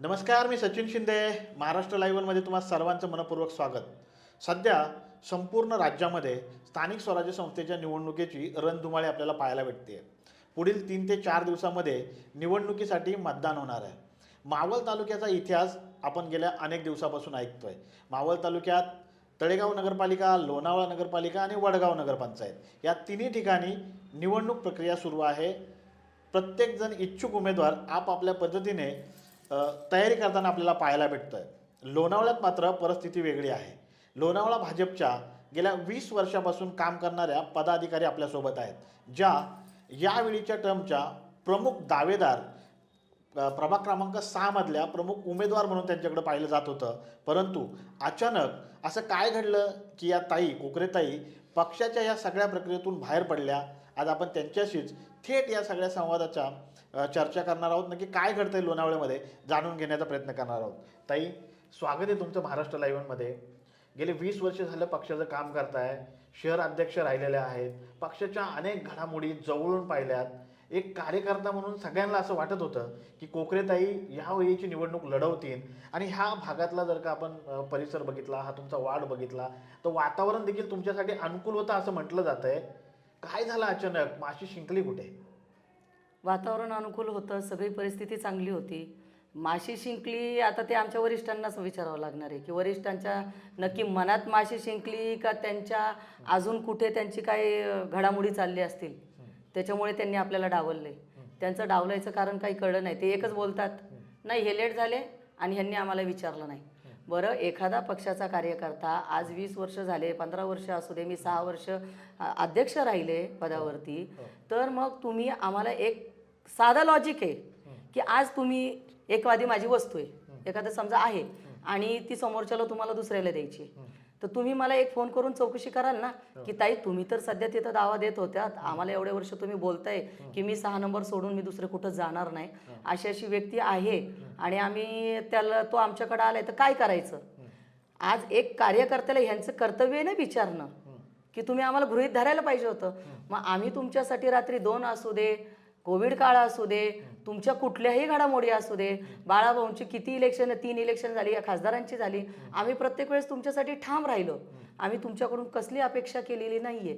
नमस्कार मी सचिन शिंदे. महाराष्ट्र लाईव्हमध्ये तुम्हा सर्वांचं मनपूर्वक स्वागत. सध्या संपूर्ण राज्यामध्ये स्थानिक स्वराज्य संस्थेच्या निवडणुकीची रणधुमाळी आपल्याला पाहायला भेटते पुढील तीन ते चार दिवसामध्ये निवडणुकीसाठी मतदान होणार आहे. मावळ तालुक्याचा इतिहास आपण गेल्या अनेक दिवसापासून ऐकतोय. मावळ तालुक्यात तळेगाव नगरपालिका लोणावळा नगरपालिका आणि वडगाव नगरपंचायत या तिन्ही ठिकाणी निवडणूक प्रक्रिया सुरू आहे. प्रत्येकजण इच्छुक उमेदवार आपापल्या पद्धतीने तयारी करताना आपल्याला पाहायला भेटतंय. लोणावळ्यात मात्र परिस्थिती वेगळी आहे. लोणावळा भाजपच्या गेल्या वीस वर्षापासून काम करणाऱ्या पदाधिकारी आपल्यासोबत आहेत ज्या यावेळीच्या टर्मच्या प्रमुख दावेदार प्रभाग क्रमांक सहामधल्या प्रमुख उमेदवार म्हणून त्यांच्याकडे पाहिलं जात होतं. परंतु अचानक असं काय घडलं की या ताई कोकरेताई पक्षाच्या या सगळ्या प्रक्रियेतून बाहेर पडल्या? आज आपण त्यांच्याशीच थेट या सगळ्या संवादाच्या चर्चा करणार आहोत. नक्की काय घडतंय लोणावळ्यामध्ये जाणून घेण्याचा प्रयत्न करणार आहोत. ताई स्वागत आहे तुमचं महाराष्ट्र लाईव्हमध्ये गेले वीस वर्ष झालं पक्षाचं काम करताय. शहर अध्यक्ष राहिलेले आहेत. पक्षाच्या अनेक घडामोडी जवळून पाहिल्यात. एक कार्यकर्ता म्हणून सगळ्यांना असं वाटत होतं की कोकरेताई ह्या वेळीची निवडणूक लढवतील. आणि ह्या भागातला जर का आपण परिसर बघितला हा तुमचा वाढ बघितला तर वातावरण देखील तुमच्यासाठी अनुकूल होतं असं म्हटलं जात आहे काय झालं अचानक? माशी शिंकली कुठे? वातावरण अनुकूल होतं सगळी परिस्थिती चांगली होती. माशी शिंकली आता ते आमच्या वरिष्ठांनाच विचारावं लागणार आहे की वरिष्ठांच्या नक्की मनात माशी शिंकली का त्यांच्या अजून कुठे त्यांची काही घडामोडी चालली असतील? त्याच्यामुळे त्यांनी आपल्याला डावलले त्यांचं डावलायचं कारण काही कळलं नाही ते एकच बोलतात नाही हे लेट झाले आणि ह्यांनी आम्हाला विचारलं नाही. बरं एखादा पक्षाचा कार्यकर्ता आज वीस वर्ष झाले पंधरा वर्ष असू दे मी सहा वर्ष अध्यक्ष राहिले पदावरती तर मग तुम्ही आम्हाला एक साधा लॉजिक आहे की आज तुम्ही एकवादी माझी वस्तू आहे. एखादं समजा आहे आणि ती समोरच्याला तुम्हाला दुसऱ्याला द्यायची. तर तुम्ही मला एक फोन करून चौकशी कराल ना की ताई तुम्ही तर सध्या तिथं दावा देत होत्या आम्हाला एवढे वर्ष तुम्ही बोलताय की मी सहा नंबर सोडून मी दुसरे कुठं जाणार नाही. अशी अशी व्यक्ती आहे आणि आम्ही त्याला तो आमच्याकडे आलाय तर काय करायचं? आज एक कार्यकर्त्याला ह्यांचं कर्तव्य आहे ना विचारणं की तुम्ही आम्हाला गृहीत धरायला पाहिजे होतं. मग आम्ही तुमच्यासाठी रात्री दोन असू दे कोविड काळ असू दे तुमच्या कुठल्याही घडामोडी असू दे बाळाभाऊंची किती इलेक्शन तीन इलेक्शन झाली या खासदारांची झाली आम्ही प्रत्येक वेळेस तुमच्यासाठी ठाम राहिलो. आम्ही तुमच्याकडून कसली अपेक्षा केलेली नाहीये.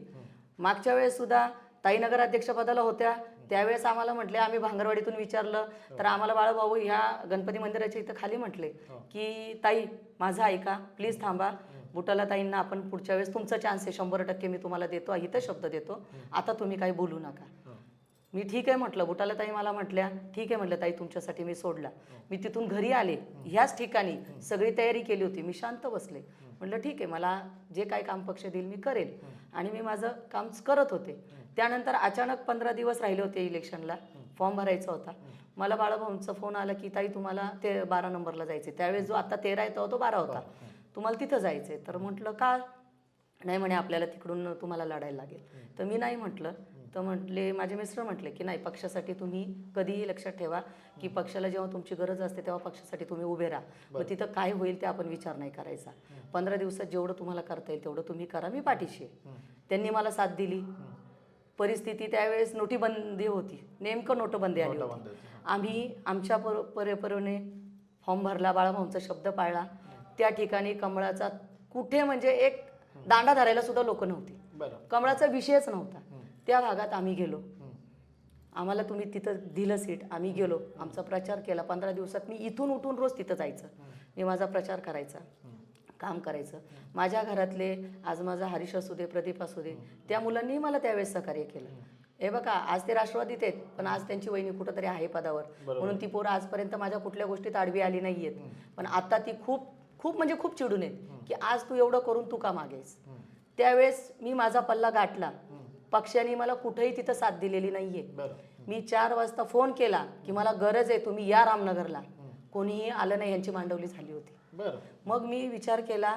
मागच्या वेळेस सुद्धा ताई नगराध्यक्षपदाला होत्या. त्यावेळेस आम्हाला म्हटले आम्ही भांगरवाडीतून विचारलं तर आम्हाला बाळाभाऊ ह्या गणपती मंदिराच्या इथं खाली म्हटले की ताई माझं ऐका प्लीज थांबा. बुटाला ताईंना आपण पुढच्या वेळेस तुमचा चान्स आहे. शंभर टक्के मी तुम्हाला देतो इथं शब्द देतो. आता तुम्ही काही बोलू नका. मी ठीक आहे म्हटलं बुटाला ताई मला म्हटल्या ठीक आहे म्हटलं ताई तुमच्यासाठी मी सोडला. मी तिथून घरी आले. ह्याच ठिकाणी सगळी तयारी केली होती. मी शांत बसले. म्हटलं ठीक आहे मला जे काय काम पक्ष देईल मी करेल. आणि मी माझं काम करत होते. त्यानंतर अचानक पंधरा दिवस राहिले होते इलेक्शनला. फॉर्म भरायचा होता. मला बाळाभाऊंचा फोन आला की ताई तुम्हाला ते बारा नंबरला जायचे त्यावेळेस जो आता तेरा येतो तो बारा होता. तुम्हाला तिथं जायचं आहे तर म्हटलं का? नाही म्हणे आपल्याला तिकडून तुम्हाला लढायला लागेल. तर मी नाही म्हटलं. तर म्हटले माझे मिस्टर म्हटले की नाही पक्षासाठी तुम्ही कधीही लक्षात ठेवा की पक्षाला जेव्हा तुमची गरज असते तेव्हा पक्षासाठी तुम्ही उभे राहा. मग तिथं काय होईल ते आपण विचार नाही करायचा. पंधरा दिवसात जेवढं तुम्हाला करता येईल तेवढं तुम्ही करा मी पाठीशी. त्यांनी मला साथ दिली. परिस्थिती त्यावेळेस नोटीबंदी होती. नेमकं नोटबंदी आली होती. आम्ही आमच्या पर परेपरीने फॉर्म भरला बाळाभाऊंचा शब्द पाळला. त्या ठिकाणी कमळाचा कुठे म्हणजे एक दांडा धरायला सुद्धा लोक नव्हती. कमळाचा विषयच नव्हता. त्या भागात आम्ही गेलो. आम्हाला तुम्ही तिथं दिलं सीट आम्ही गेलो. आमचा प्रचार केला. पंधरा दिवसात मी इथून उठून रोज तिथं जायचं. मी माझा प्रचार करायचा. काम करायचं. माझ्या घरातले आज माझा हरीश असू दे प्रदीप असू दे त्या मुलांनी मला त्यावेळेस सहकार्य केलं. हे बघा आज ते राष्ट्रवादीत आहेत पण आज त्यांची वहिनी कुठंतरी आहे पदावर. म्हणून ती पोरं आजपर्यंत माझ्या कुठल्या गोष्टीत आडवी आली नाहीयेत. पण आता ती खूप खूप म्हणजे खूप चिडून आहेत की आज तू एवढं करून तू का मागेस? त्यावेळेस मी माझा पल्ला गाठला. पक्षाने मला कुठेही तिथं साथ दिलेली नाहीये. मी चार वाजता फोन केला की मला गरज आहे तुम्ही या रामनगरला. कोणीही आलं नाही यांची मांडवली झाली होती. मग मी विचार केला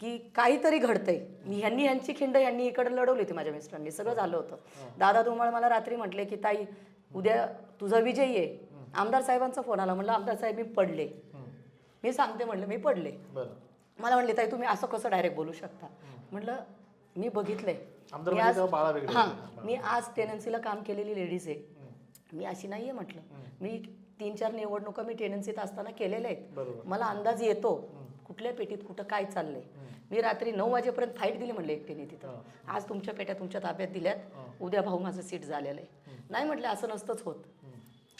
की काहीतरी घडतंय. मी ह्यांनी ह्यांची खिंड यांनी इकडे लढवली होती माझ्या मिस्टरांनी सगळं झालं होतं. दादा धुमाळ मला रात्री म्हटले की ताई उद्या तुझा विजयी आहे. आमदार साहेबांचा फोन आला. म्हणलं आमदार साहेब मी पडले. मी सांगते म्हणलं मी पडले. मला म्हणले ताई तुम्ही असं कसं डायरेक्ट बोलू शकता? म्हटलं मी बघितलंय. आमदार मी म्हणजे आज तेव्हा बाळा वेगळे हां होते. मी आज टेनन्सीला काम केलेली लेडीज आहे. मी अशी नाहीये म्हटलं. मी तीन चार निवडणुका मी टेनन्सीत असताना केलेल्या आहेत. बरोबर. मला अंदाज येतो. कुठल्या पेटीत कुठं काय चाललंय. मी रात्री नऊ वाजेपर्यंत फाईट दिली म्हणले एकटीने तिथं. आज तुमच्या पेट्या तुमच्या ताब्यात दिल्यात. उद्या भाऊ माझं सीट झालेलं आहे. नाही म्हटलं असं नसतंच होत.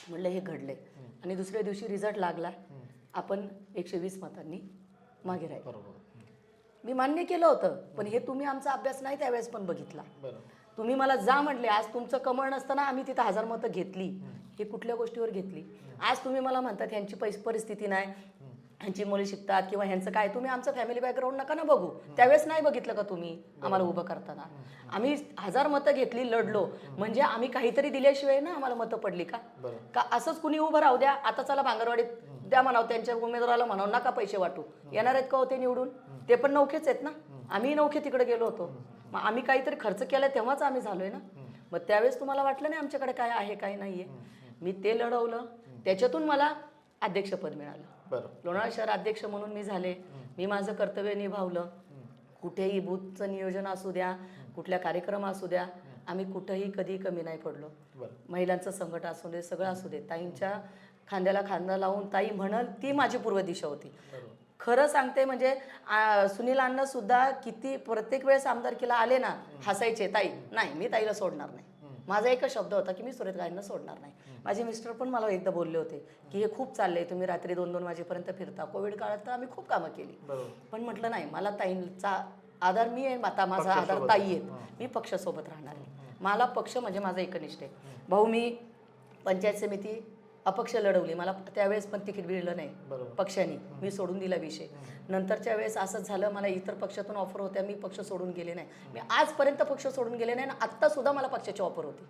म्हणलं हे घडलंय. आणि दुसऱ्या दिवशी रिझल्ट लागला. आपण एकशे वीस मतांनी मागे राहिलो. बरोबर. मी मान्य केलं होतं पण हे तुम्ही आमचा अभ्यास नाही त्यावेळेस पण बघितला. तुम्ही मला जा म्हटले आज तुमचं कमळ नसताना आम्ही तिथं हजार मतं घेतली. हे कुठल्या गोष्टीवर घेतली? आज तुम्ही मला म्हणतात ह्यांची पैसे परिस्थिती नाही ह्यांची मुले शिकतात किंवा ह्यांचं काय तुम्ही आमचं फॅमिली बॅकग्राऊंड नका ना बघू. त्यावेळेस नाही बघितलं का तुम्ही आम्हाला उभं करताना? आम्ही हजार मतं घेतली लढलो. म्हणजे आम्ही काहीतरी दिल्याशिवाय ना आम्हाला मतं पडली का? का असंच कुणी उभं राहू द्या आता चला भांगरवाडीत द्या म्हणाव त्यांच्या उमेदवाराला म्हणाव नका पैसे वाटू. येणार आहेत का होते निवडून? ते पण नौखेच आहेत ना. आम्ही नौखे तिकडे गेलो होतो. मग आम्ही काहीतरी खर्च केलाय तेव्हाच आम्ही झालोय ना. मग त्यावेळेस तुम्हाला वाटलं नाही आमच्याकडे काय आहे काय नाहीये? मी ते लढवलं. त्याच्यातून मला अध्यक्षपद मिळालं. लोणावळा शहर अध्यक्ष म्हणून मी झाले. मी माझं कर्तव्य निभावलं. कुठेही बूथचं नियोजन असू द्या कुठल्या कार्यक्रम असू द्या आम्ही कुठंही कधी कमी नाही पडलो. महिलांचं संकट असू दे सगळं असू दे. ताईंच्या खांद्याला खांदा लावून ताई म्हणल ती माझी पूर्व दिशा होती. खरं सांगते म्हणजे आ, सुनील अण्णा सुद्धा किती प्रत्येक वेळेस आमदारकीला आले ना हसायचे ताई नाही मी ताईला सोडणार नाही. माझा एकच शब्द होता की मी सुरेश गायंना सोडणार नाही. माझे मिस्टर पण मला एकदा बोलले होते की हे खूप चाललंय तुम्ही रात्री दोन दोन वाजेपर्यंत फिरता. कोविड काळात तर आम्ही खूप कामं केली. पण म्हटलं नाही मला ताईंचा आधार मी आहे आता माझा आधार. ताई आहे. मी पक्षासोबत राहणार आहे. मला पक्ष म्हणजे माझा एकनिष्ठ आहे. भाऊ मी पंचायत समिती अपक्ष लढवली. मला त्यावेळेस पण तिकीट मिळलं नाही पक्षाने. मी सोडून दिला विषय. नंतरच्या वेळेस असंच झालं मला इतर पक्षातून ऑफर होत्या मी पक्ष सोडून गेले नाही. मी आजपर्यंत पक्ष सोडून गेले नाही आणि आत्ता सुद्धा मला पक्षाची ऑफर होती.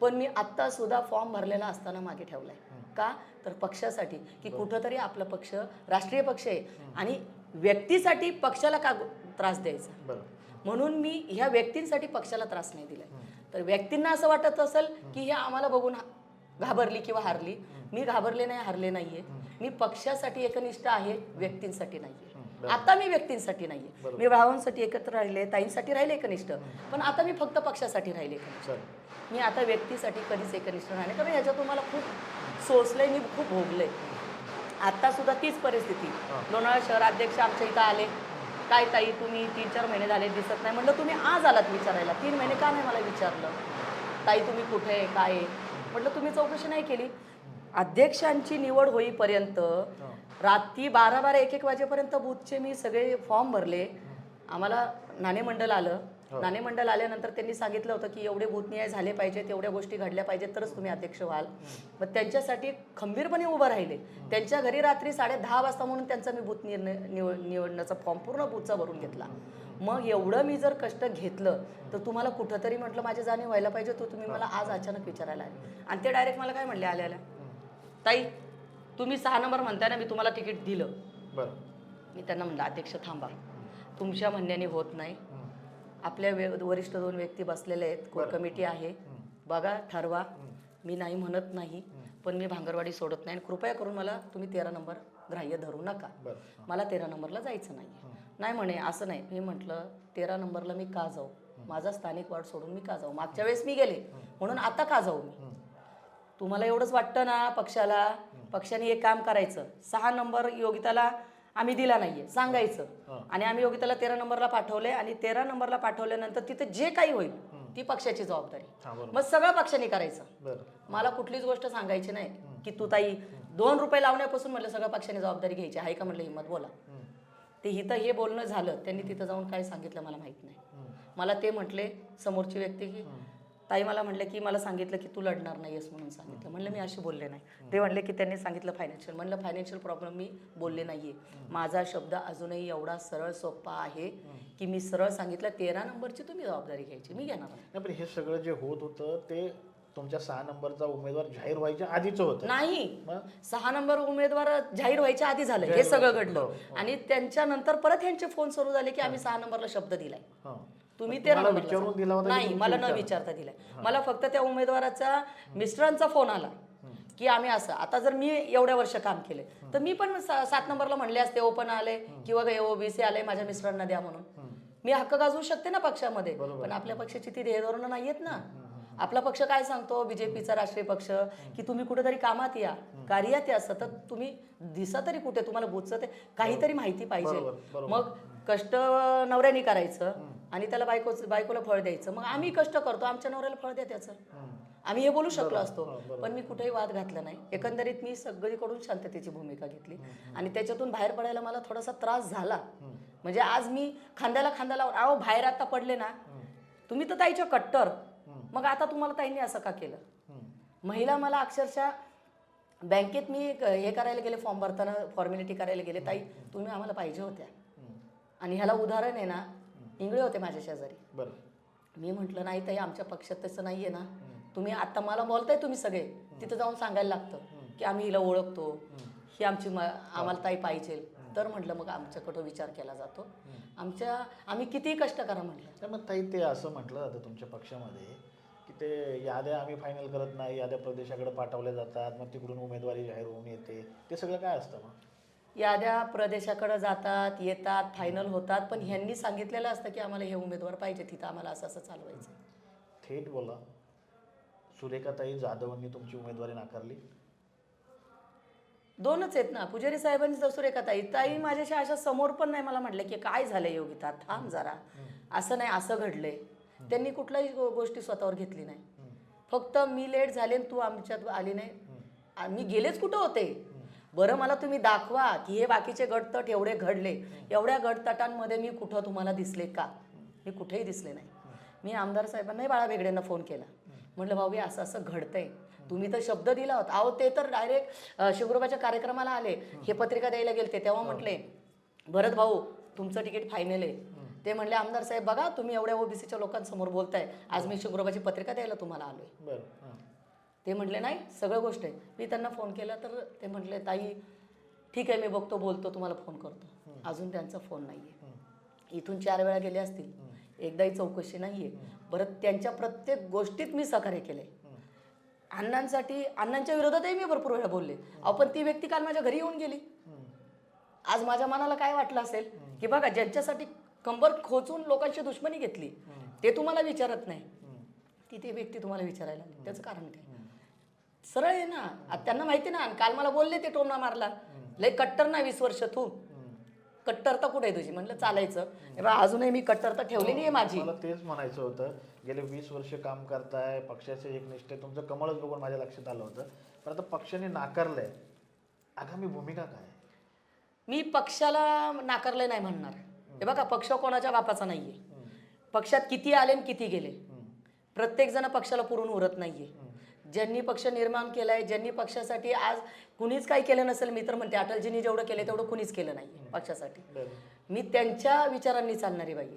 पण मी आत्ता सुद्धा फॉर्म भरलेला असताना मागे ठेवलाय. का? तर पक्षासाठी. की कुठंतरी आपला पक्ष राष्ट्रीय पक्ष आहे आणि व्यक्तीसाठी पक्षाला का त्रास द्यायचा? म्हणून मी ह्या व्यक्तींसाठी पक्षाला त्रास नाही दिलाय. तर व्यक्तींना असं वाटत असेल की हे आम्हाला बघून घाबरली किंवा हारली. मी घाबरले नाही हारले नाहीये. मी पक्षासाठी एकनिष्ठ आहे व्यक्तींसाठी नाहीये. आता मी व्यक्तींसाठी नाहीये. मी भावांसाठी एकत्र राहिले ताईंसाठी राहिले एकनिष्ठ. पण आता मी फक्त पक्षासाठी राहिले एकनिष्ठ. मी आता व्यक्तीसाठी कधीच एकनिष्ठ राहिले कारण ह्याच्यातून मला खूप सोसलंय मी खूप भोगलंय. आता सुद्धा तीच परिस्थिती. लोणावळा शहराध्यक्ष आमच्या इथं आले. काय ताई तुम्ही तीन चार महिने झाले दिसत नाही. म्हणलं तुम्ही आज आलात विचारायला. तीन महिने का नाही मला विचारलं? ताई तुम्ही कुठे? आहे काय आहे? म्हटलं तुम्ही चौकशी नाही केली. अध्यक्षांची निवड होईपर्यंत रात्री बारा बारा एक एक वाजेपर्यंत बूथचे मी सगळे फॉर्म भरले. आम्हाला नाणे मंडळ आलं. नाणे मंडळ आल्यानंतर त्यांनी सांगितलं होतं की एवढे बूथनिहाय झाले पाहिजेत एवढ्या गोष्टी घडल्या पाहिजेत तरच तुम्ही अध्यक्ष व्हाल. मग त्यांच्यासाठी खंबीरपणे उभं राहिले. त्यांच्या घरी रात्री साडे दहा वाजता म्हणून त्यांचा मी बूथ निर्णय निवड निवडण्याचा फॉर्म पूर्ण बूथचा भरून घेतला. मग एवढं मी जर कष्ट घेतलं तर तुम्हाला कुठंतरी म्हटलं माझी जाणीव व्हायला पाहिजे तो तुम्ही मला आज अचानक विचारायला आले. आणि ते डायरेक्ट मला काय म्हणले आल्या आल्या. ताई तुम्ही सहा नंबर म्हणताय ना मी तुम्हाला तिकीट दिलं. बरं. मी त्यांना म्हणलं अध्यक्ष थांबा. तुमच्या म्हणण्याने होत नाही. आपल्या वे वरिष्ठ दोन व्यक्ती बसलेले आहेत कोर कमिटी आहे. बघा ठरवा. मी नाही म्हणत नाही पण मी भांगरवाडी सोडत नाही. कृपया करून मला तुम्ही तेरा नंबर ग्राह्य धरू नका. मला तेरा नंबरला जायचं नाही नाही म्हणे असं नाही. मी म्हटलं तेरा नंबरला मी का जाऊ? माझा स्थानिक वार्ड सोडून मी का जाऊ? मागच्या वेळेस मी गेले. म्हणून आता का जाऊ मी? तुम्हाला एवढंच वाटतं ना पक्षाला? पक्षाने एक काम करायचं. सहा नंबर योगिताला आम्ही दिला नाहीये. सांगायचं. आणि आम्ही योगिताला तेरा नंबरला पाठवले आणि तेरा नंबरला पाठवल्यानंतर तिथे जे काही होईल ती पक्षाची जबाबदारी. मग सगळं पक्षाने करायचं. मला कुठलीच गोष्ट सांगायची नाही. की तू ताई दोन रुपये लावण्यापासून म्हटलं सगळं पक्षाने जबाबदारी घ्यायची. आहे का म्हटलं हिंमत? बोला. ते इथं हे बोलणं झालं त्यांनी तिथं जाऊन काय सांगितलं मला माहीत नाही. मला ते म्हटले समोरची व्यक्ती की ताई मला म्हटलं की मला सांगितलं की तू लढणार नाहीयेस म्हणून सांगितलं. म्हणलं मी अशी बोलले नाही. ते म्हणले की त्यांनी सांगितलं फायनान्शियल म्हणलं फायनान्शियल प्रॉब्लेम मी बोलले नाहीये. माझा शब्द अजूनही एवढा सरळ सोपा आहे की मी सरळ सांगितलं तेरा नंबरची तुम्ही जबाबदारी घ्यायची मी घेणार नाही नाही पण हे सगळं जे होत होतं ते तुमच्या सहा नंबरचा उमेदवार जाहीर व्हायच्या आधीचं होतं. नाही. मग? सहा नंबर उमेदवार जाहीर व्हायच्या आधी झालं. हे सगळं घडलं. आणि त्यांच्यानंतर परत यांचे फोन सुरू झाले की आम्ही सहा नंबरला शब्द दिलाय. हां. तुम्ही मग तेरा तुम्हाला नंबरला विचारून. दिला होता की नाही तुमची मला न विचार- विचारता दिलाय मला फक्त त्या उमेदवाराचा मिस्टरांचा फोन आला की आम्ही असं आता जर मी एवढ्या वर्ष काम केले तर मी पण सा- सात नंबरला म्हणले असते ओपन आले. किंवा ओबीसी आले माझ्या मिस्टरांना द्या म्हणून. मी हक्क गाजवू शकते ना पक्षामध्ये पण आपल्या पक्षाची ती ध्येय धोरणं नाहीयेत ना. आपला पक्ष काय सांगतो? बीजेपीचा राष्ट्रीय पक्ष की तुम्ही कुठेतरी कामात या कार्यात या सतत तुम्ही दिसा तरी कुठे तुम्हाला बोचत काहीतरी माहिती पाहिजे. मग कष्ट नवऱ्याने करायचं आणि त्याला बायको बायकोला फळ द्यायचं. मग आम्ही कष्ट करतो आमच्या नवऱ्याला फळ द्या त्याचं. आम्ही हे बोलू शकलो असतो पण मी कुठेही वाद घातला नाही. एकंदरीत मी सगळीकडून शांततेची भूमिका घेतली. आणि त्याच्यातून बाहेर पडायला मला थोडासा त्रास झाला. म्हणजे आज मी खांद्याला खांदा लावून अहो बाहेर आता पडले ना तुम्ही तर ताईच्या कट्टर. मग आता तुम्हाला ताईंनी असं का केलं? महिला मला अक्षरशः बँकेत मी हे करायला गेले फॉर्म भरताना फॉर्मॅलिटी करायला गेले. ताई तुम्ही आम्हाला पाहिजे होत्या. आणि ह्याला उदाहरण आहे ना इंगळे होते माझ्या शेजारी. बरं. मी म्हटलं नाही ताई आमच्या पक्षात तसं नाहीये ना. तुम्ही आता मला बोलताय तुम्ही सगळे. तिथं जाऊन सांगायला लागतं की आम्ही हिला ओळखतो. ही आमची आम्हाला ताई पाहिजे. तर म्हटलं मग आमच्याकडं विचार केला जातो. आमच्या आम्ही कितीही कष्ट करा म्हटलं. मग ताई ते असं म्हटलं जातं तुमच्या पक्षामध्ये. ते याद्या आम्ही फायनल करत नाही याद्या प्रदेशाकडे पाठवल्या जातात मग तिकडून उमेदवारी जाहीर होऊन येते. ते सगळं काय असतं मग? याद्या प्रदेशाकडे जातात येतात फायनल होतात पण ह्यांनी सांगितलेलं असतं की आम्हाला हे उमेदवार पाहिजे तिथं आम्हाला असं असं चालवायचं. थेट बोला. सुरेखाताई जाधवांनी तुमची उमेदवारी नाकारली? दोनच आहेत ना. पुजारी साहेबांनी जर सुरेखा ताई ताई माझ्याशी अशा समोर पण नाही मला म्हटलं की काय झालंय योगिता थांब जरा. असं नाही असं घडलंय. त्यांनी कुठल्याही गो- गोष्टी स्वतःवर घेतली नाही. फक्त मी लेट झाले तू आमच्यात आली नाही. मी गेलेच कुठं होते? बरं मला तुम्ही दाखवा की हे बाकीचे गटतट एवढे घडले. एवढ्या गटतटांमध्ये मी कुठं तुम्हाला दिसले का? मी कुठेही दिसले नाही. मी आमदार साहेबांनाही बाळा वेगळ्यांना फोन केला. म्हटलं भाऊ असं असं घडतंय. तुम्ही तर शब्द दिला होता. अहो ते तर डायरेक्ट शुक्रवारच्या कार्यक्रमाला आले. हे पत्रिका द्यायला गेलते. तेव्हा म्हटले भरत भाऊ तुमचं तिकीट फायनल आहे. ते म्हणले आमदार साहेब बघा तुम्ही एवढ्या ओबीसीच्या लोकांसमोर बोलताय. आज मी शुक्रवारची पत्रिका द्यायला तुम्हाला आलोय. बरं ते म्हटले नाही सगळं गोष्ट आहे. मी त्यांना फोन केला तर ते म्हटले ताई ठीक आहे मी बघतो बोलतो तुम्हाला फोन करतो. अजून त्यांचा फोन नाही आहे इथून चार वेळा गेले असतील. एकदाही चौकशी नाही आहे बरं त्यांच्या प्रत्येक गोष्टीत मी सहकार्य केलंय. अण्णांसाठी अण्णांच्या विरोधातही मी भरपूर वेळा बोलले. अहो पण ती व्यक्ती काल माझ्या घरी येऊन गेली. आज माझ्या मनाला काय वाटलं असेल? की बघा ज्यांच्यासाठी कंबर खोचून लोकांची दुश्मनी घेतली ते तुम्हाला विचारत नाही. ती ती व्यक्ती तुम्हाला विचारायला लागली. त्याचं कारण काय? सरळ आहे ना. त्यांना माहिती ना काल मला बोलले ते टोमणा मारला. लय कट्टर ना वीस वर्ष तू. कट्टरता कुठे आहे तुझी? म्हणलं चालायचं. अजूनही मी कट्टरता ठेवली नाही माझी. मला तेच म्हणायचं होतं गेले वीस वर्ष काम करताय पक्षाचे एक निष्ठे तुमचं कमळच बघून माझ्या लक्षात आलं होतं. पण आता पक्षाने नाकारलंय. आगामी भूमिका काय? मी पक्षाला नाकारले नाही म्हणणार. हे बघा पक्ष कोणाच्या बापाचा नाहीये. पक्षात किती आले आणि किती गेले? प्रत्येक जण पक्षाला पुरून उरत नाहीये. ज्यांनी पक्ष निर्माण केलाय ज्यांनी पक्षासाठी आज कुणीच काही केलं नसेल मी तर म्हणते अटलजींनी जेवढं केलं तेवढं कुणीच केलं नाही पक्षासाठी. मी त्यांच्या विचारांनी चालणारी बाई.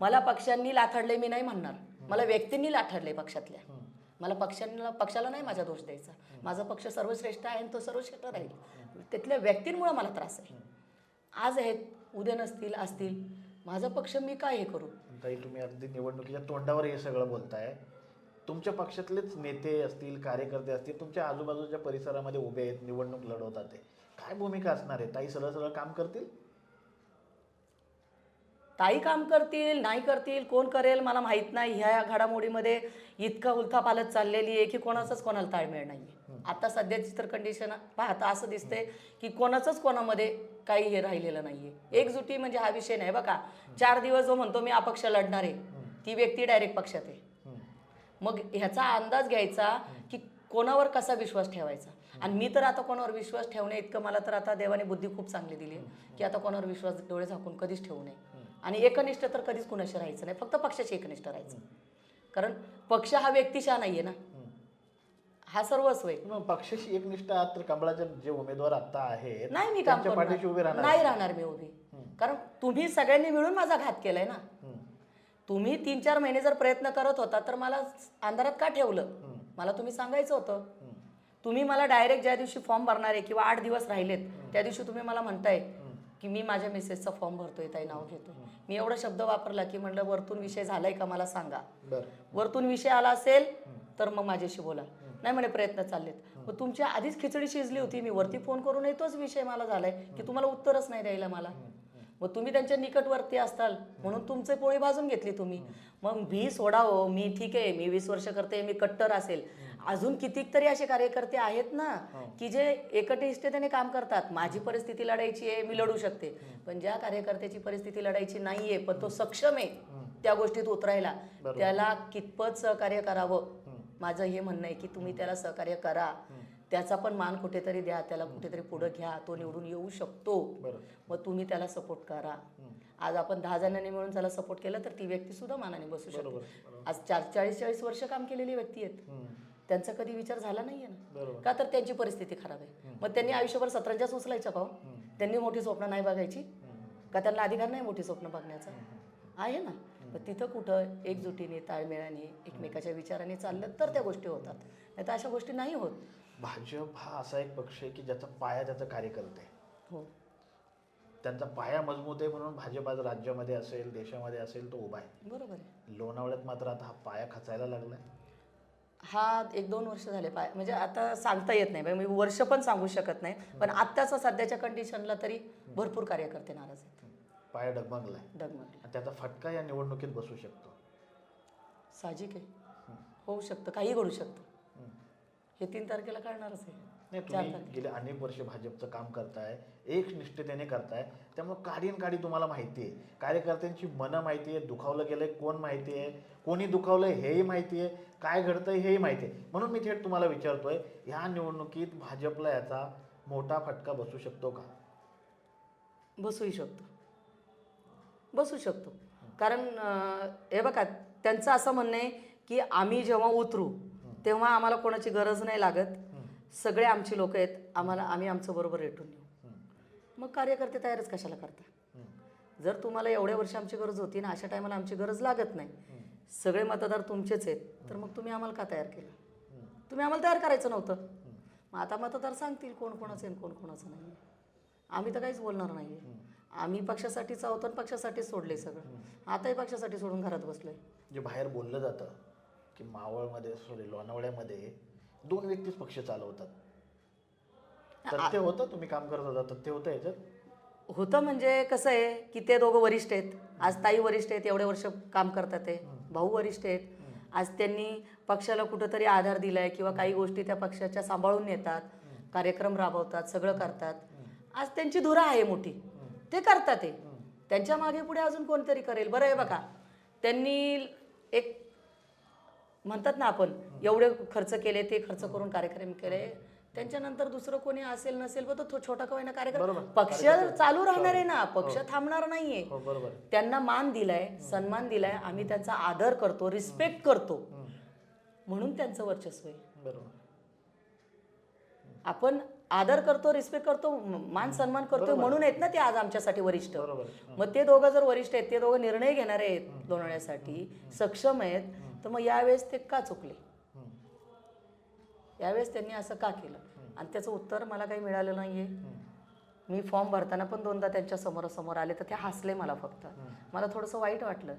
मला पक्षांनी लाथाडले मी नाही म्हणणार. मला व्यक्तींनी लाथाडले पक्षातल्या. मला पक्षांना पक्षाला नाही माझा दोष द्यायचा. माझा पक्ष सर्वश्रेष्ठ आहे आणि तो सर्वश्रेष्ठ राहील. तिथल्या व्यक्तींमुळे मला त्रास आहे. आज आहेत उद्या नसतील असतील. माझा पक्ष मी काय हे करू? ताई तुम्ही अगदी निवडणुकीच्या तोंडावर हे सगळं बोलताय. तुमच्या पक्षातलेच नेते असतील कार्यकर्ते असतील तुमच्या आजूबाजूच्या परिसरामध्ये उभे आहेत निवडणूक लढवतात ते. काय भूमिका असणार आहे? ताई सरळ सरळ काम करतील? ताई काम करतील नाही करतील कोण करेल मला माहीत नाही. ह्या घडामोडीमध्ये इतका उलथापालत चाललेली आहे की कोणाचाच कोणाला ताळमेळ नाही आता सध्याची तर कंडिशन पाहता असं दिसतंय की कोणाचंच कोणामध्ये काही हे राहिलेलं नाहीये. एकजुटी म्हणजे हा विषय नाही बघा. चार दिवस जो म्हणतो मी अपक्ष लढणार आहे ती व्यक्ती डायरेक्ट पक्षात आहे. मग ह्याचा अंदाज घ्यायचा की कोणावर कसा विश्वास ठेवायचा? आणि मी तर आता कोणावर विश्वास ठेवणे इतकं मला तर आता देवाने बुद्धी खूप चांगली दिली आहे, की आता कोणावर विश्वास डोळे झाकून कधीच ठेवू नये. आणि एकनिष्ठ तर कधीच कुणाशी राहायचं नाही. फक्त पक्षाशी एकनिष्ठ राहायचं. कारण पक्ष हा व्यक्तिशा नाहीये ना. हा सर्वस्व आहे मग पक्षाशी एकनिष्ठ आहात तर कमळाचे जे उमेदवार आता आहेत नाही मी काम त्यांच्या पाठीशी उभे राहणार. नाही राहणार मी उभी. कारण तुम्ही सगळ्यांनी मिळून माझा घात केलाय ना. तुम्ही तीन चार महिने जर प्रयत्न करत होता तर मला अंधारात का ठेवलं? मला तुम्ही सांगायचं होतं. तुम्ही मला डायरेक्ट ज्या दिवशी फॉर्म भरणार आहे किंवा आठ दिवस राहिलेत त्या दिवशी तुम्ही मला म्हणताय की मी माझ्या मेसेजचा फॉर्म भरतोय ताई नाव घेतो मी एवढा शब्द वापरला की म्हणलं वरतून विषय झालाय का? मला सांगा. बरं. वरतून विषय आला असेल तर मग माझ्याशी बोला. नाही म्हणे प्रयत्न चाललेत. मग तुमच्या आधीच खिचडी शिजली होती मी वरती फोन करून तोच विषय मला झालाय की तुम्हाला उत्तरच नाही द्यायला मला. मग तुम्ही त्यांच्या निकटवर्ती असताल म्हणून तुमचे पोळी भाजून घेतली तुम्ही. मग मी सोडावं मी ठीक आहे मी वीस वर्ष करते मी कट्टर असेल. अजून कितीक तरी असे कार्यकर्ते आहेत ना की जे एकटिष्ठतेने काम करतात. माझी परिस्थिती लढायची आहे मी लढू शकते. पण ज्या कार्यकर्त्याची परिस्थिती लढायची नाहीये पण तो सक्षम आहे त्या गोष्टीत उतरायला. त्याला कितपत सहकार्य करावं माझं हे म्हणणं आहे की तुम्ही त्याला सहकार्य करा. त्याचा पण मान कुठेतरी द्या त्याला कुठेतरी पुढे घ्या तो निवडून येऊ शकतो. मग तुम्ही त्याला सपोर्ट करा. आज आपण दहा जणांनी मिळून त्याला सपोर्ट केलं तर ती व्यक्ती सुद्धा मानाने बसू शकते. आज चार चाळीस चाळीस वर्ष काम केलेली व्यक्ती आहेत. त्यांचा कधी विचार झाला नाहीये ना. का तर त्यांची परिस्थिती खराब आहे. मग त्यांनी आयुष्यभर सतरंजाच उचलायच्या हो? त्यांनी मोठी स्वप्न नाही बघायची. का त्यांना अधिकार नाही मोठी स्वप्न बघण्याचा? आहे ना. मग तिथं कुठं एकजुटीने ताळमेळाने एकमेकाच्या विचाराने चाललं तर त्या गोष्टी होतात. नाही तर अशा गोष्टी नाही होत. भाजप हा असा एक पक्ष आहे की ज्याचा पाया त्याचा कार्यकर्ते आहे. हो. त्यांचा पाया मजबूत आहे म्हणून भाजप आज राज्यामध्ये असेल देशामध्ये असेल तो उभा आहे. बरोबर आहे. लोणावळ्यात मात्र आता हा पाया खचायला लागलाय. हा एक दोन वर्ष झाले पाय म्हणजे आता सांगता येत नाही. म्हणजे मी वर्ष पण सांगू शकत नाही. पण आत्ताचा सध्याच्या कंडिशनला तरी भरपूर कार्यकर्ते नाराज आहेत. पाया डगमगलाय. डगमगले आणि त्याचा फटका या निवडणुकीत बसू शकतो. साहजिक आहे. होऊ शकतं. काही घडू शकतं. हे तीन तारखेला कळणारच आहे. नाही तुम्ही. गेले अनेक वर्ष भाजपचं काम करताय एक निष्ठतेने करताय त्यामुळे काडीन काडी तुम्हाला माहिती आहे. कार्यकर्त्यांची मनं माहिती आहे दुखावलं गेलंय कोण माहिती आहे कोणी दुखावलंय हेही माहिती आहे काय घडतंय हेही माहिती आहे. म्हणून मी थेट तुम्हाला विचारतोय ह्या निवडणुकीत भाजपला याचा मोठा फटका बसू शकतो का? बसूही शकतो. बसू शकतो. कारण हे बघा त्यांचं असं म्हणणं आहे की आम्ही जेव्हा उतरू तेव्हा आम्हाला कोणाची गरज नाही लागत. सगळे आमची लोक आहेत आम्हाला आम्ही आमचं बरोबर रेटून येऊ मग कार्यकर्ते तयारच कशाला करता जर तुम्हाला एवढ्या वर्ष आमची गरज होती ना अशा टायमाला आमची गरज लागत नाही. सगळे मतदार तुमचेच आहेत. तर मग तुम्ही आम्हाला का तयार केलं? तुम्ही आम्हाला तयार करायचं नव्हतं. मग आता मतदार सांगतील कोण कोणाचं आहे कोण कोणाचं नाही आम्ही तर काहीच बोलणार नाही आहे आम्ही पक्षासाठीच आहोत आणि पक्षासाठीच सोडले सगळं. आताही पक्षासाठी सोडून घरात बसलोय. जे बाहेर बोललं जातं की मावळमध्ये सॉरी लोणावळ्यामध्ये दोन व्यक्तीच पक्ष चालवतात. तथ्य होतं तुम्ही काम करत होता तथ्य होतं याच्यात? होतं म्हणजे कसं आहे की ते दोघं वरिष्ठ आहेत. आज ताई वरिष्ठ आहेत एवढे वर्ष काम करतात ते. भाऊ वरिष्ठ आहेत. आज त्यांनी पक्षाला कुठंतरी आधार दिलाय किंवा काही गोष्टी त्या पक्षाच्या सांभाळून नेतात. कार्यक्रम राबवतात सगळं करतात. आज त्यांची धुरा आहे मोठी. ते करतात ते. त्यांच्या मागे पुढे अजून कोणतरी करेल. बरं आहे बघा. त्यांनी एक म्हणतात ना आपण एवढे खर्च केले ते खर्च करून कार्यक्रम केले. त्यांच्यानंतर दुसरं कोणी असेल नसेल पण तो छोटा का कार्यक्रम. पक्ष चालू राहणार आहे ना. पक्ष थांबणार नाहीये. हो त्यांना मान दिलाय सन्मान दिलाय. आम्ही त्यांचा आदर करतो रिस्पेक्ट करतो. म्हणून त्यांचं वर्चस्व आहे. बरोबर. आपण आदर करतो रिस्पेक्ट करतो मान सन्मान करतो म्हणून आहेत ना ते आज आमच्यासाठी वरिष्ठ. मग ते दोघं जर वरिष्ठ आहेत ते दोघं निर्णय घेणारे आहेत लोणावळ्यासाठी सक्षम आहेत तर मग यावेळेस ते का चुकले? यावेळेस त्यांनी असं का केलं? आणि त्याचं उत्तर मला काही मिळालं नाहीये. मी फॉर्म भरताना पण दोनदा त्यांच्या समोरासमोर आले तर ते हसले मला फक्त. मला थोडंसं वाईट वाटलं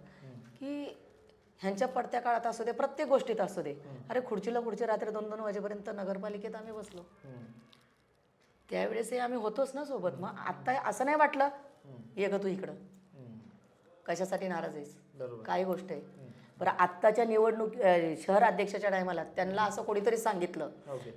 की ह्यांच्या पडत्या काळात असू दे प्रत्येक गोष्टीत असू दे. अरे खुर्चीला खुर्ची रात्री दोन दोन वाजेपर्यंत नगरपालिकेत आम्ही बसलो. त्यावेळेस हे आम्ही होतोच ना सोबत. मग आता असं नाही वाटलं ये ग तू इकडं. कशासाठी नाराज आहेस? बरोबर. काय गोष्ट आहे? बरं आत्ताच्या निवडणूक शहर अध्यक्षाच्या टायमाला त्यांना असं कोणीतरी सांगितलं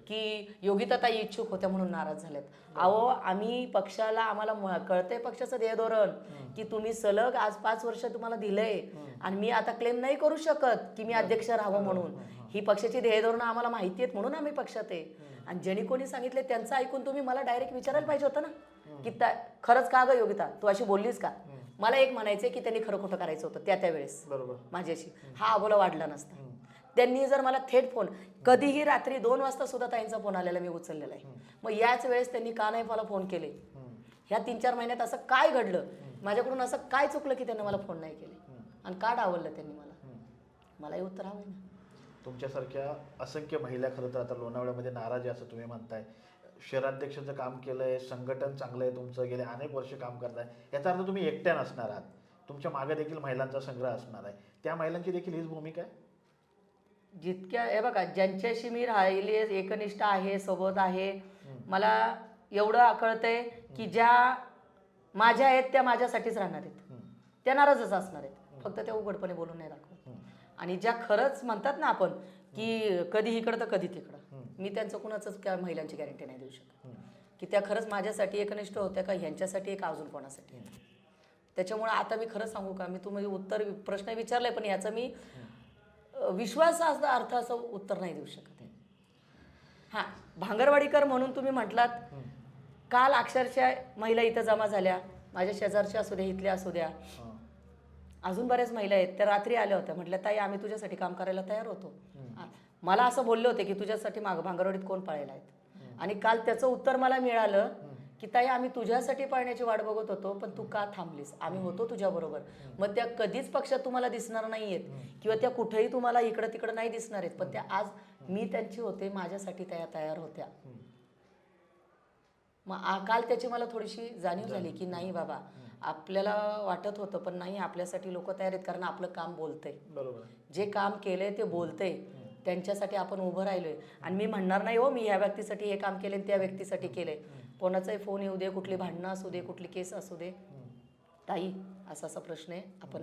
की योगिताताई इच्छुक होत्या म्हणून नाराज झाल्यात. अहो आम्ही पक्षाला आम्हाला कळतंय पक्षाचं ध्येय धोरण की तुम्ही सलग आज पाच वर्ष तुम्हाला दिलंय आणि मी आता क्लेम नाही करू शकत की मी अध्यक्ष राहावं म्हणून. ही पक्षाची ध्येय धोरणं आम्हाला माहिती आहेत म्हणून आम्ही पक्षात आहे. आणि ज्यांनी कोणी सांगितले त्यांचं ऐकून तुम्ही मला डायरेक्ट विचारायला पाहिजे होतं ना? की त्या- खरंच का ग योगिता? तू अशी बोललीस का? मला एक म्हणायचंय की त्यांनी खरं खोटं करायचं होतं त्या त्यावेळेस बरोबर. माझ्याशी. हा अबोला वाढला नसता. त्यांनी जर मला थेट फोन कधीही रात्री दोन वाजता सुद्धा ताईंचा फोन आलेला मी उचललेला आहे. मग याच वेळेस त्यांनी का नाही मला फोन केले? ह्या तीन चार महिन्यात असं काय घडलं? माझ्याकडून असं काय चुकलं की त्यांनी मला फोन नाही केले? आणि का डावललं त्यांनी मला? मलाही उत्तर हवं ना. तुमच्यासारख्या असंख्य महिला खरं तर आता लोणावळ्यामध्ये नाराज आहे असं तुम्ही म्हणताय. शहराध्यक्षाचं काम केलंय संघटन चांगलं आहे तुमचं गेले अनेक वर्ष काम करताय. याचा अर्थ तुम्ही एकट्या नसणार आहात. तुमच्या मागे देखील महिलांचा संग्रह असणार आहे. त्या महिलांची देखील हीच भूमिका आहे? जितक्या हे बघा ज्यांच्याशी मी राहिली एकनिष्ठ आहे सोबत आहे मला एवढं कळतंय की ज्या माझ्या आहेत त्या माझ्यासाठीच राहणार आहेत. त्या नाराजच असणार आहेत. फक्त त्या उघडपणे बोलून नाही दाखवत. आणि ज्या खरंच म्हणतात ना आपण की कधी इकडं तर कधी तिकडं. मी त्यांचं कुणाचंच त्या महिलांची गॅरंटी नाही देऊ शकत. की त्या खरंच माझ्यासाठी एकनिष्ठ होत्या का ह्यांच्यासाठी एक अजून कोणासाठी. त्याच्यामुळे आता मी खरं सांगू का? मी तुम्ही उत्तर प्रश्न विचारलाय पण याचं मी विश्वास अर्थ असं उत्तर नाही देऊ शकत. हां भांगरवाडीकर म्हणून तुम्ही म्हटलात काल अक्षरशः महिला इथं जमा झाल्या माझ्या शेजारच्या असू द्या इथल्या असू द्या. अजून बऱ्याच महिला आहेत त्या रात्री आल्या होत्या. म्हटल्या ताई आम्ही तुझ्यासाठी काम करायला तयार होतो. मला असं बोलले होते की तुझ्यासाठी माग भांगरवाडीत कोण पळायला आहेत? आणि काल त्याचं उत्तर मला मिळालं की ताई आम्ही तुझ्यासाठी पळण्याची वाट बघत होतो पण तू का थांबलीस? आम्ही होतो तुझ्याबरोबर. मग त्या कधीच पक्षात तुम्हाला दिसणार नाहीयेत किंवा त्या कुठेही तुम्हाला इकडं तिकडं नाही दिसणार आहेत. पण त्या आज मी त्यांची होते माझ्यासाठी त्या तयार होत्या. मग काल त्याची मला थोडीशी जाणीव झाली की नाही बाबा आपल्याला वाटत होतं पण नाही आपल्यासाठी लोक तयार आहेत कारण आपलं काम बोलतंय. बरोबर. जे काम केलंय ते बोलतंय. त्यांच्यासाठी आपण उभं राहिलोय. आणि मी म्हणणार नाही हो मी ह्या व्यक्तीसाठी हे काम केले त्या व्यक्तीसाठी केलंय. कोणाचाही फोन येऊ दे कुठली भांडणं असू दे कुठली केस असू दे. ताई असा असा प्रश्न आहे आपण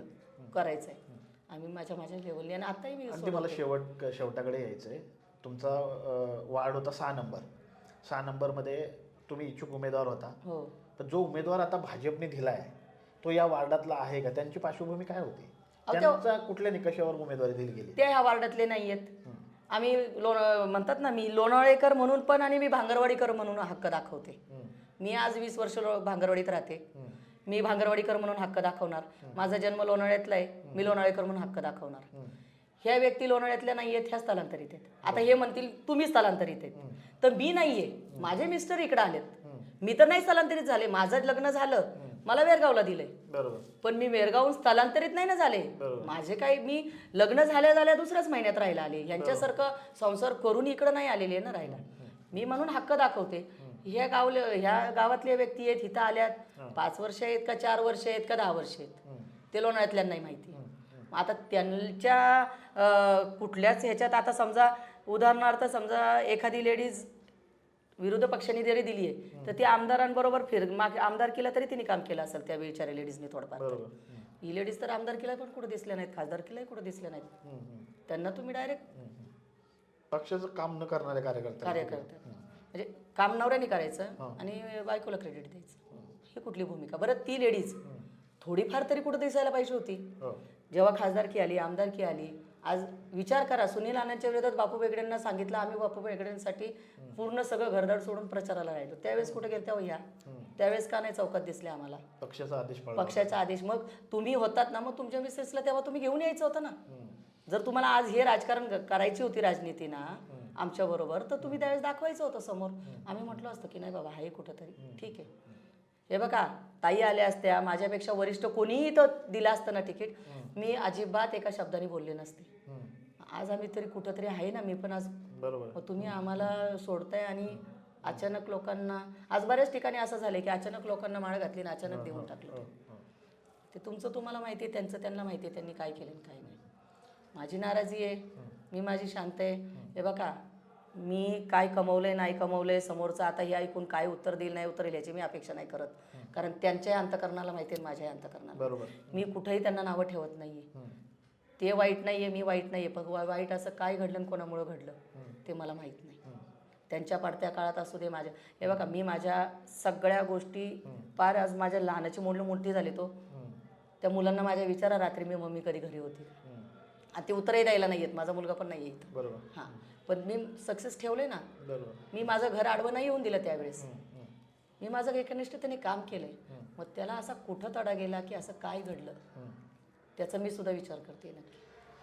करायचा आहे आम्ही माझ्या माझ्या लेवलने आणि आताही मी अगदी मला शेवट शेवटाकडे यायचं आहे तुमचा वार्ड होता सहा नंबर. सहा नंबरमध्ये तुम्ही इच्छुक उमेदवार होता. हो. पण जो उमेदवार आता भाजपने दिला आहे तो या वार्डातला आहे का? त्यांची पार्श्वभूमी काय होती? त्यांचा कुठल्या निकषावर उमेदवारी दिली गेली? ते ह्या वार्डातले नाही आहेत आम्ही लोण म्हणतात ना मी लोणावळेकर म्हणून पण आणि मी भांगरवाडीकर म्हणून हक्क दाखवते. मी आज वीस वर्ष भांगरवाडीत राहते. मी भांगरवाडीकर म्हणून हक्क दाखवणार. माझा जन्म लोणावळ्यातला आहे मी लोणावळेकर म्हणून हक्क दाखवणार. ह्या व्यक्ती लोणावळ्यातल्या नाही आहेत ह्या स्थलांतरित आहेत. आता हे म्हणतील तुम्ही स्थलांतरित आहेत. तर मी नाहीये. माझे मिस्टर इकडे आलेत. मी तर नाही स्थलांतरित झाले. माझं लग्न झालं. मला वेरगावला दिलंय. बरोबर. पण मी वेरगावून स्थलांतरित नाही ना झाले. माझे काही मी लग्न झाल्या झाल्या दुसऱ्याच महिन्यात राहायला आले. यांच्यासारखं संसार करून इकडं नाही आलेले ना राहायला. मी म्हणून हक्क दाखवते. ह्या गावले ह्या गावातले व्यक्ती आहेत इथं आल्यात. पाच वर्ष आहेत का चार वर्ष आहेत का दहा वर्ष आहेत. ते लोणावळ्यातल्या नाही माहिती आता त्यांच्या कुठल्याच ह्याच्यात आता समजा उदाहरणार्थ समजा एखादी लेडीज विरोध पक्षाने जरी दिली आहे तर ती आमदारांबरोबर फिर माग आमदार केला तरी तिने काम केलं असेल त्या विचारा लेडीजने थोडंफार. तरी. ही लेडीज तर आमदार केला पण कुठे दिसल्या नाहीत खासदार केलाय कुठे दिसल्या नाहीत. त्यांना तुम्ही डायरेक्ट पक्षाचं काम न करणारे कार्यकर्ते. कार्यकर्ते म्हणजे काम नवऱ्याने करायचं आणि बायकोला क्रेडिट द्यायचं. ही कुठली भूमिका? बरं ती लेडीज थोडीफार तरी कुठं दिसायला पाहिजे होती. हो. जेव्हा खासदारकी आली आमदारकी आली आज विचार करा. सुनील आनंदच्या विरोधात बापू बेगडेंना सांगितलं आम्ही बापू बेगडेंसाठी पूर्ण सगळं घरदार सोडून प्रचाराला राहिलो. त्यावेळेस कुठे गेल्या हो ह्या त्यावेळेस का नाही चौकात दिसले आम्हाला? पक्षाचा आदेश पक्षाचा आदेश. मग तुम्ही होतात ना मग तुमच्या मिसेसला तेव्हा तुम्ही घेऊन यायचं होतं ना. जर तुम्हाला आज हे राजकारण करायची होती राजनीती ना आमच्या बरोबर तर तुम्ही त्यावेळेस दाखवायचं होतं समोर. आम्ही म्हटलं असतं की नाही बाबा आहे कुठंतरी. ठीक आहे. हे बघा ताई आल्या असत्या माझ्यापेक्षा वरिष्ठ कोणीही तो दिला असतं ना तिकीट मी अजिबात एका शब्दाने बोलले नसते. आज आम्ही तरी कुठंतरी आहे ना मी पण आज बरोबर. तुम्ही आम्हाला सोडताय आणि अचानक लोकांना आज बऱ्याच ठिकाणी असं झालंय की अचानक लोकांना माळ घातली आणि अचानक देऊन टाकलं. ते तुमचं तुम्हाला माहिती आहे त्यांचं त्यांना माहिती आहे त्यांनी काय केलं आणि काय नाही. माझी नाराजी आहे मी माझी शांत आहे. हे बघा मी काय कमवलंय नाही कमवलंय समोरचं आता हे ऐकून काय उत्तर देईल नाही उत्तर येईल याची मी अपेक्षा नाही करत. कारण त्यांच्याही अंतकरणाला माहिती आहे माझ्याही अंतकरणाला. बरोबर. मी कुठेही त्यांना नावं ठेवत नाहीये. ते वाईट नाहीये मी वाईट नाहीये पण वा- वाईट असं काय घडलं कोणामुळं घडलं ते मला माहीत नाही. त्यांच्या पडत्या काळात असू दे माझ्या हे बघा मी माझ्या सगळ्या गोष्टी पार आज माझ्या लहानाची मुलं मोठी झाली तो. त्या मुलांना माझ्या विचारा रात्री मी मम्मी कधी घरी होती? आणि ते उत्तरही द्यायला नाही येत माझा मुलगा पण नाही येत बरोबर. हां. पण मी सक्सेस ठेवले ना बरोबर. मी माझं घर आडवं नाही येऊन दिलं त्यावेळेस. मी माझं एकनिष्ठतेने काम केलंय. मग त्याला असा कुठं तडा गेला की असं काय घडलं? त्याचा मी सुद्धा विचार करते नक्की.